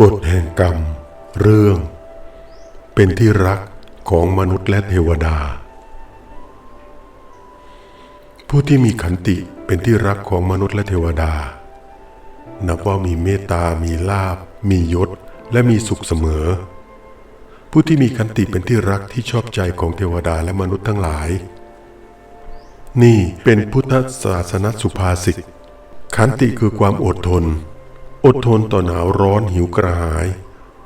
กฎแห่งกรรม เรื่อง เป็นที่รักของมนุษย์และเทวดา ผู้ที่มีขันติเป็นที่รักของมนุษย์และเทวดา นับว่ามีเมตตา มีลาบ มียศ และมีสุขเสมอ ผู้ที่มีขันติเป็นที่รักที่ชอบใจของเทวดาและมนุษย์ทั้งหลาย นี่เป็นพุทธศาสนสุภาษิตขันติคือความอดทน อดทนต่อหนาวร้อนหิวกระหาย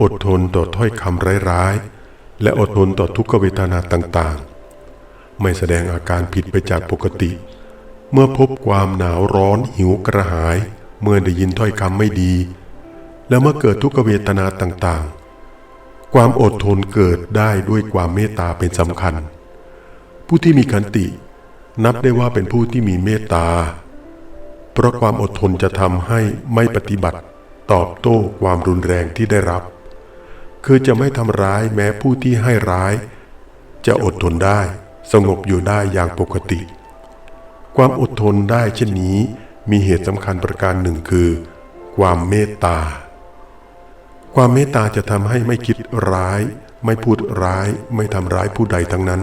อดทนต่อถ้อยคำร้ายๆ และอดทนต่อทุกขเวทนาต่างๆ ไม่แสดงอาการผิดไปจากปกติ เมื่อพบความหนาวร้อนหิวกระหาย เมื่อได้ยินถ้อยคำไม่ดี และเมื่อเกิดทุกขเวทนาต่างๆ ความอดทนเกิดได้ด้วยความเมตตาเป็นสำคัญ ผู้ที่มีขันติ นับได้ว่าเป็นผู้ที่มีเมตตา เพราะความอดทนจะทำให้ไม่ปฏิบัติ ตอบโต้ความรุนแรงที่ได้รับ คือจะไม่ทำร้ายแม้ผู้ที่ให้ร้าย จะอดทนได้ สงบอยู่ได้อย่างปกติ ความอดทนได้เช่นนี้ มีเหตุสำคัญประการหนึ่งคือ ความเมตตา ความเมตตาจะทำให้ไม่คิดร้าย ไม่พูดร้าย ไม่ทำร้ายผู้ใดทั้งนั้น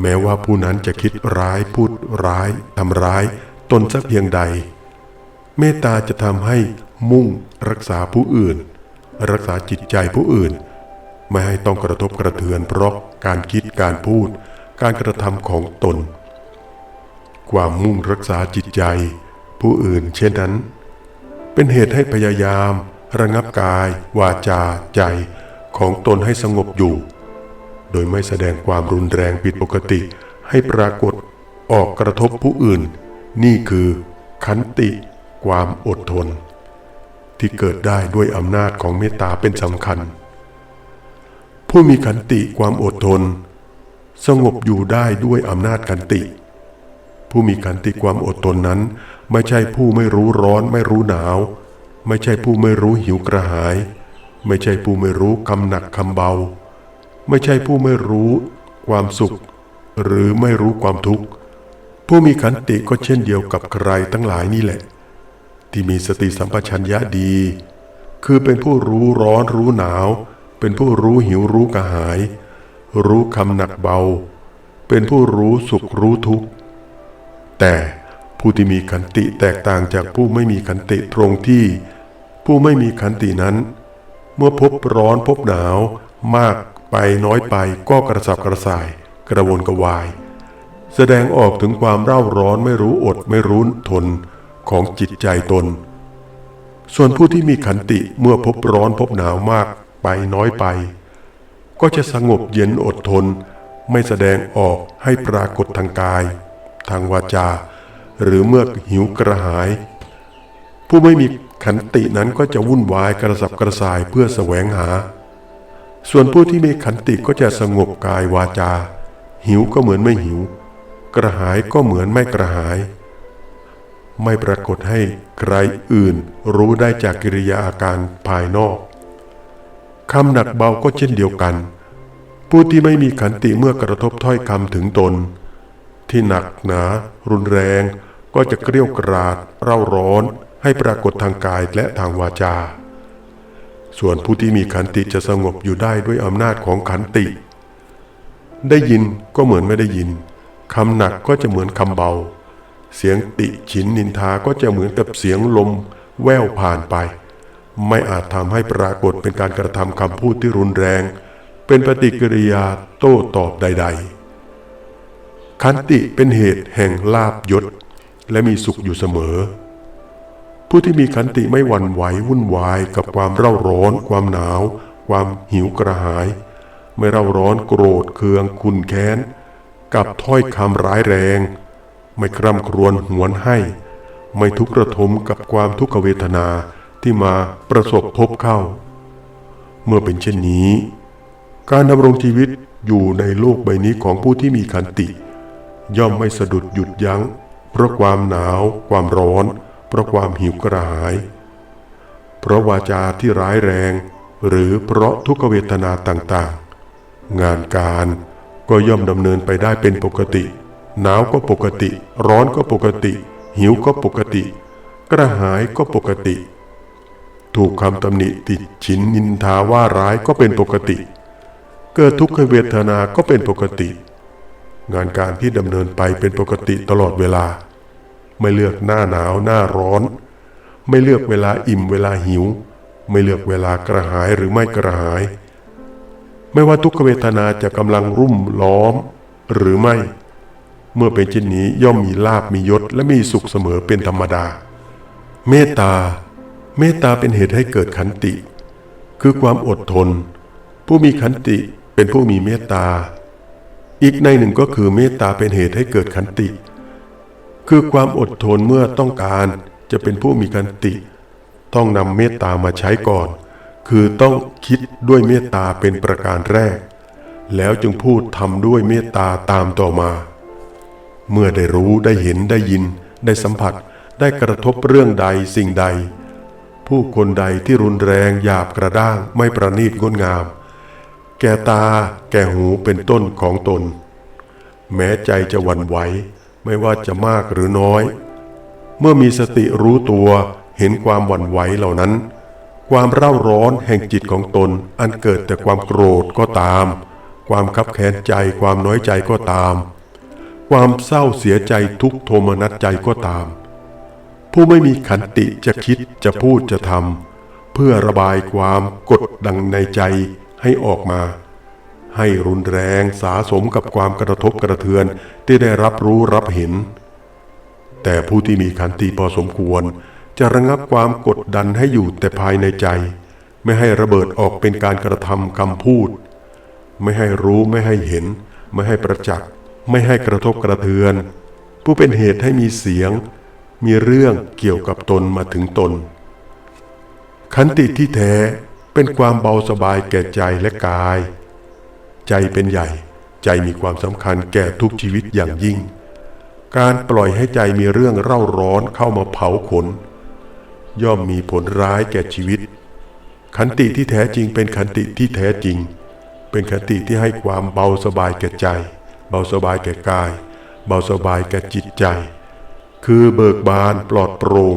แม้ว่าผู้นั้นจะคิดร้ายพูดร้ายทำร้าย ตนสักเพียงใด เมตตาจะทำให้มุ่งรักษาผู้อื่น รักษาจิตใจผู้อื่น ไม่ให้ต้องกระทบกระเทือนเพราะการคิดการพูด การกระทำของตน ความมุ่งรักษาจิตใจ ผู้อื่น เช่นนั้น เป็นเหตุให้พยายาม ระงับกาย วาจา ใจของตนให้สงบอยู่ โดยไม่แสดงความรุนแรงผิดปกติให้ปรากฏออกกระทบผู้อื่น นี่คือขันติความอดทน ที่เกิดได้ด้วยอำนาจของเมตตาเป็นสำคัญ ผู้มีขันติความอดทน สงบอยู่ได้ด้วยอำนาจขันติ ผู้มีขันติความอดทนนั้น ไม่ใช่ผู้ไม่รู้ร้อนไม่รู้หนาว ไม่ใช่ผู้ไม่รู้หิวกระหาย ไม่ใช่ผู้ไม่รู้คำหนักคำเบา ไม่ใช่ผู้ไม่รู้ความสุข หรือไม่รู้ความทุกข์ ผู้มีขันติก็เช่นเดียวกับใครทั้งหลายนี่แหละ ที่มีสติสัมปชัญญะดี คือเป็นผู้รู้ร้อนรู้หนาว เป็นผู้รู้หิวรู้กระหาย รู้คำหนักเบา เป็นผู้รู้สุขรู้ทุกข์ แต่ผู้ที่มีขันติแตกต่างจากผู้ไม่มีขันติตรงที่ ผู้ไม่มีขันตินั้น เมื่อพบร้อนพบหนาว มากไปน้อยไปก็กระสับกระส่าย กระวนกระวาย แสดงออกถึงความเร่าร้อนไม่รู้อดไม่รู้ทนของจิตใจตน ส่วนผู้ที่มีขันติเมื่อพบร้อนพบหนาวมากไปน้อยไป ก็จะสงบเย็นอดทน ไม่แสดงออกให้ปรากฏทางกาย ทางวาจา หรือเมื่อหิวกระหาย ผู้ไม่มีขันตินั้นก็จะวุ่นวายกระสับกระส่ายเพื่อแสวงหา ส่วนผู้ที่มีขันติก็จะสงบกายวาจา หิวก็เหมือนไม่หิว กระหายก็เหมือนไม่กระหาย ไม่ปรากฏให้ใครอื่นรู้ได้จากกิริยาอาการภายนอกคำหนักเบาก็เช่นเดียวกัน ผู้ที่ไม่มีขันติเมื่อกระทบถ้อยคำถึงตน ที่หนักหนา รุนแรง ก็จะเกรี้ยวกราด เร่าร้อนให้ปรากฏทางกายและทางวาจา ส่วนผู้ที่มีขันติจะสงบอยู่ได้ด้วยอำนาจของขันติ ได้ยินก็เหมือนไม่ได้ยิน คำหนักก็จะเหมือนคำเบา เสียงติฉินนินทาก็จะเหมือนกับเสียงลมแว่วผ่านไป ไม่อาจทำให้ปรากฏเป็นการกระทำคำพูดที่รุนแรง เป็นปฏิกิริยาโต้ตอบใด ๆ ขันติเป็นเหตุแห่งลาบยศ และมีสุขอยู่เสมอ ผู้ที่มีขันติไม่หวั่นไหววุ่นวายกับความเร่าร้อน ความหนาว ความหิวกระหาย ไม่เร่าร้อนโกรธเคืองคุนแค้น กับถ้อยคำร้ายแรง ไม่คร่ำครวญหวนให้ ไม่ทุกข์ระทมกับความทุกขเวทนาที่มาประสบพบเข้า เมื่อเป็นเช่นนี้ การดำรงชีวิตอยู่ในโลกใบนี้ของผู้ที่มีขันติ ย่อมไม่สะดุดหยุดยัง้ง เพราะความหนาว ความร้อน เพราะความหิวกระหาย เพราะวาจาที่ร้ายแรง หรือเพราะทุกขเวทนาต่างๆ งานการ ก็ย่อมดำเนินไปได้เป็นปกติ หนาวก็ปกติ ร้อนก็ปกติ หิวก็ปกติ กระหายก็ปกติ ถูกคำตำหนิติดฉินนินทาว่าร้ายก็เป็นปกติ เกิดทุกขเวทนาก็เป็นปกติ งานการที่ดำเนินไปเป็นปกติตลอดเวลา ไม่เลือกหน้าหนาวหน้าร้อน ไม่เลือกเวลาอิ่มเวลาหิว ไม่เลือกเวลากระหายหรือไม่กระหาย ไม่ว่าทุกขเวทนาจะกำลังรุ่มล้อมหรือไม่ เมื่อเป็นเช่นนี้ย่อมมีลาบมียศและมีสุขเสมอเป็นธรรมดา เมตตา เมตตาเป็นเหตุให้เกิดขันติ คือความอดทน ผู้มีขันติเป็นผู้มีเมตตา อีกในหนึ่งก็คือเมตตาเป็นเหตุให้เกิดขันติ คือความอดทนเมื่อต้องการจะเป็นผู้มีขันติ ต้องนำเมตตามาใช้ก่อน คือต้องคิดด้วยเมตตาเป็นประการแรก แล้วจึงพูดทำด้วยเมตตาตามต่อมา เมื่อได้รู้ได้เห็นได้ยิน ได้สัมผัสได้กระทบเรื่องใดสิ่งใด ผู้คนใดที่รุนแรงหยาบกระด้างไม่ประณีตงดงาม แก่ตาแก่หูเป็นต้นของตน แม้ใจจะหวั่นไหวไม่ว่าจะมากหรือน้อย เมื่อมีสติรู้ตัวเห็นความหวั่นไหวเหล่านั้น ความเร่าร้อนแห่งจิตของตน อันเกิดแต่ความโกรธก็ตาม ความคับแค้นใจความน้อยใจก็ตาม ความเศร้าเสียใจทุกโทมนัสใจก็ตาม ผู้ไม่มีขันติจะคิดจะพูดจะทำเพื่อระบายความกดดังในใจให้ออกมา ให้รุนแรงสาสมกับความกระทบกระเทือนที่ได้รับรู้รับเห็น แต่ผู้ที่มีขันติพอสมควร จะระงับความกดดันให้อยู่แต่ภายในใจ ไม่ให้ระเบิดออกเป็นการกระทำคำพูด ไม่ให้รู้ไม่ให้เห็น ไม่ให้ประจักษ์ไม่ให้กระทบกระเทือน ผู้เป็นเหตุให้มีเสียง มีเรื่องเกี่ยวกับตนมาถึงตน ขันติที่แท้เป็นความเบาสบายแก่ใจและกาย ใจเป็นใหญ่ ใจมีความสำคัญแก่ทุกชีวิตอย่างยิ่ง การปล่อยให้ใจมีเรื่องเร่าร้อนเข้ามาเผาขน ย่อมมีผลร้ายแก่ชีวิต ขันติที่แท้จริงเป็นขันติที่แท้จริง เป็นขันติที่ให้ความเบาสบายแก่ใจ เบาสบายแก่กาย เบาสบายแก่จิตใจ คือเบิกบานปลอดโปร่ง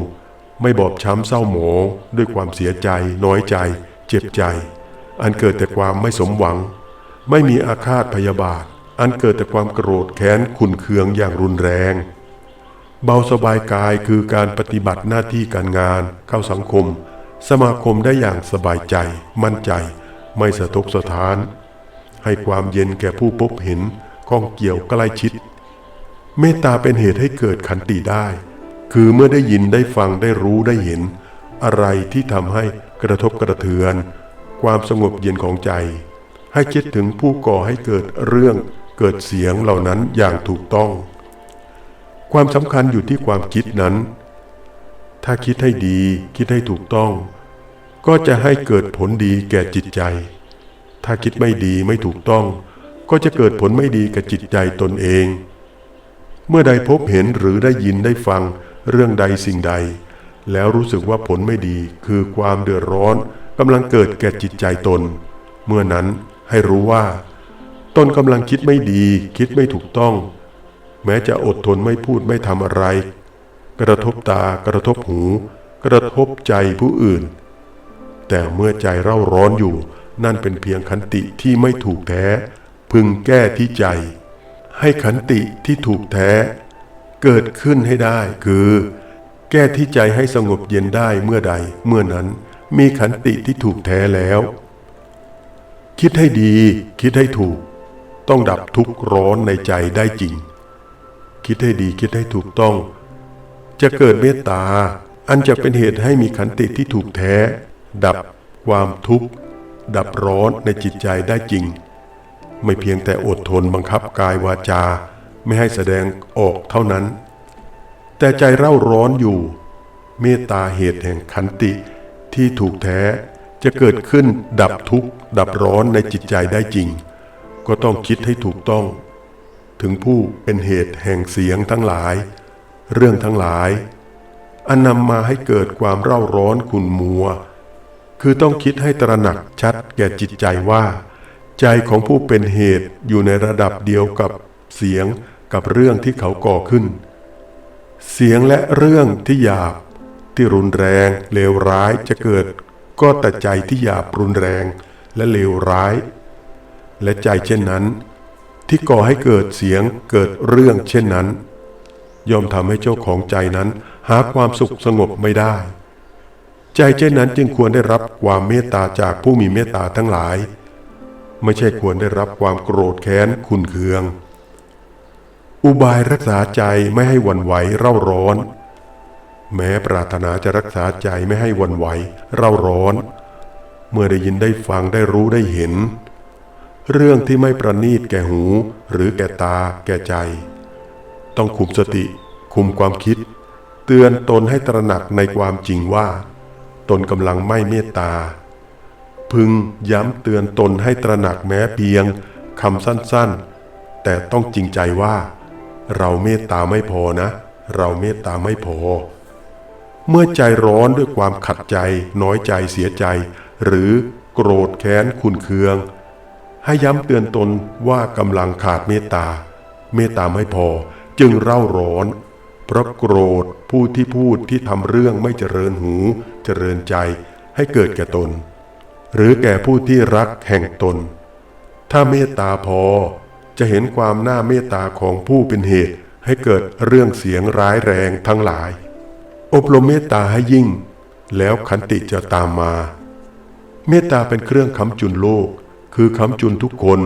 ไม่บอบช้ำเศร้าหมองด้วยความเสียใจ น้อยใจ เจ็บใจ อันเกิดแต่ความไม่สมหวัง ไม่มีอาฆาตพยาบาท อันเกิดแต่ความโกรธแค้นขุนเคืองอย่างรุนแรง เบาสบายกายคือการปฏิบัติหน้าที่การงาน เข้าสังคม สมาคมได้อย่างสบายใจ มั่นใจ ไม่สะทกสะท้าน ให้ความเย็นแก่ผู้พบเห็นข้องเกี่ยวใกล้ชิด เมตตาเป็นเหตุให้เกิดขันติได้ คือเมื่อได้ยินได้ฟังได้รู้ได้เห็น อะไรที่ทำให้กระทบกระเทือน ความสงบเย็นของใจ ให้คิดถึงผู้ก่อให้เกิดเรื่องเกิดเสียงเหล่านั้นอย่างถูกต้อง ความสำคัญอยู่ที่ความคิดนั้น ถ้าคิดให้ดีคิดให้ถูกต้อง ก็จะให้เกิดผลดีแก่จิตใจ ถ้าคิดไม่ดีไม่ถูกต้อง ก็จะเกิดผลไม่ดีกับจิตใจตนเอง เมื่อใดพบเห็นหรือได้ยินได้ฟังเรื่องใดสิ่งใด แล้วรู้สึกว่าผลไม่ดีคือความเดือดร้อนกำลังเกิดแก่จิตใจตน เมื่อนั้นให้รู้ว่า ตนกำลังคิดไม่ดี คิดไม่ถูกต้อง แม้จะอดทนไม่พูดไม่ทำอะไร กระทบตากระทบหู กระทบใจผู้อื่น แต่เมื่อใจเร่าร้อนอยู่ นั่นเป็นเพียงขันติที่ไม่ถูกแท้ พึงแก้ที่ใจ ให้ขันติที่ถูกแท้ เกิดขึ้นให้ได้คือ แก้ที่ใจให้สงบเย็นได้เมื่อใด เมื่อนั้นมีขันติที่ถูกแท้แล้ว คิดให้ดี คิดให้ถูก ต้องดับทุกข์ร้อนในใจได้จริง คิดให้ดีคิดให้ถูกต้อง จะเกิดเมตตา อันจะเป็นเหตุให้มีขันติที่ถูกแท้ ดับความทุกข์ ดับร้อนในจิตใจได้จริง ไม่เพียงแต่อดทนบังคับกายวาจาไม่ให้แสดงออกเท่านั้น แต่ใจเร่าร้อนอยู่ เมตตาเหตุแห่งขันติที่ถูกแท้จะเกิดขึ้นดับทุกข์ ดับร้อนในจิตใจได้จริง ก็ต้องคิดให้ถูกต้อง ถึงผู้เป็นเหตุแห่งเสียงทั้งหลาย เรื่องทั้งหลาย อันนำมาให้เกิดความเร่าร้อนขุ่นมัว คือต้องคิดให้ตระหนักชัดแก่จิตใจว่า ใจของผู้เป็นเหตุอยู่ในระดับเดียวกับเสียงกับเรื่องที่เขาก่อขึ้น เสียงและเรื่องที่หยาบที่รุนแรงเลวร้ายจะเกิด ก็แต่ใจที่หยาบรุนแรงและเลวร้าย และใจเช่นนั้น ที่ก่อให้เกิดเสียงเกิดเรื่องเช่นนั้น ย่อมทำให้เจ้าของใจนั้น หาความสุขสงบไม่ได้ ใจเช่นนั้นจึงควรได้รับความเมตตาจากผู้มีเมตตาทั้งหลาย ไม่ใช่ควรได้รับความโกรธแค้นขุนเคือง อุบายรักษาใจไม่ให้วันไหวเร่าร้อน แม้ปรารถนาจะรักษาใจไม่ให้วันไหวเร่าร้อน เมื่อได้ยินได้ฟังได้รู้ได้เห็น เรื่องที่ไม่ประนีตแก่หู หรือแก่ตา แก่ใจ ต้องคุมสติ คุมความคิด เตือนตนให้ตระหนักในความจริงว่า ตนกำลังไม่เมตตา พึงย้ำเตือนตนให้ตระหนักแม้เพียงคำสั้นๆ แต่ต้องจริงใจว่า เราเมตตาไม่พอนะ เราเมตตาไม่พอ เมื่อใจร้อนด้วยความขัดใจ น้อยใจเสียใจ หรือโกรธแค้นขุนเคือง ให้ย้ำเตือนตนว่ากำลังขาดเมตตา เมตตาไม่พอจึงเร่าร้อน เพราะโกรธผู้ที่พูดที่ทำเรื่องไม่เจริญหู เจริญใจให้เกิดแก่ตน หรือแก่ผู้ที่รักแห่งตน ถ้าเมตตาพอจะเห็นความน่าเมตตาของผู้เป็นเหตุ ให้เกิดเรื่องเสียงร้ายแรงทั้งหลาย อบรมเมตตาให้ยิ่ง แล้วขันติจะตามมา เมตตาเป็นเครื่องค้ำจุนโลก คือค้ำจุนทุกคน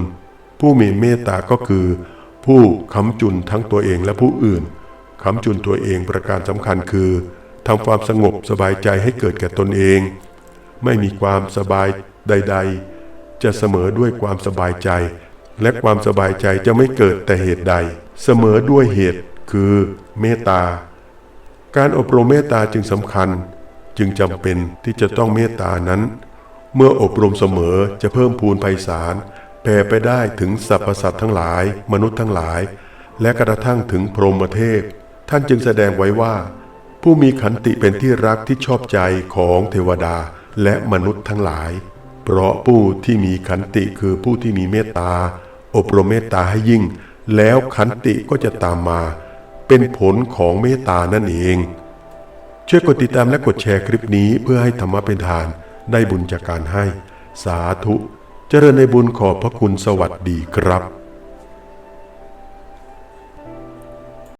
ผู้มีเมตตาก็คือ ผู้ค้ำจุนทั้งตัวเองและผู้อื่นค้ำจุนตัวเองประการสำคัญคือทำความสงบสบายใจให้เกิดแก่ตนเอง ไม่มีความสบายใด ๆ จะเสมอด้วยความสบายใจ และความสบายใจจะไม่เกิดแต่เหตุใด เสมอด้วยเหตุคือเมตตา การอบรมเมตตาจึงสำคัญ จึงจำเป็นที่จะต้องเมตตานั้น เมื่ออบรมเสมอจะเพิ่มพูนไพศาลแผ่ไปได้ถึงสรรพสัตว์ทั้งหลาย มนุษย์ทั้งหลาย และกระทั่งถึงพรหมเทพ ท่านจึงแสดงไว้ว่า ผู้มีขันติเป็นที่รักที่ชอบใจของเทวดาและมนุษย์ทั้งหลาย เพราะผู้ที่มีขันติคือผู้ที่มีเมตตา อบรมเมตตาให้ยิ่ง แล้วขันติก็จะตามมา เป็นผลของเมตตานั่นเอง ช่วยกดติดตามและกดแชร์คลิปนี้เพื่อให้ธรรมะเป็นทาน ได้บุญจากการให้ สาธุ เจริญในบุญขอบพระคุณสวัสดีครับ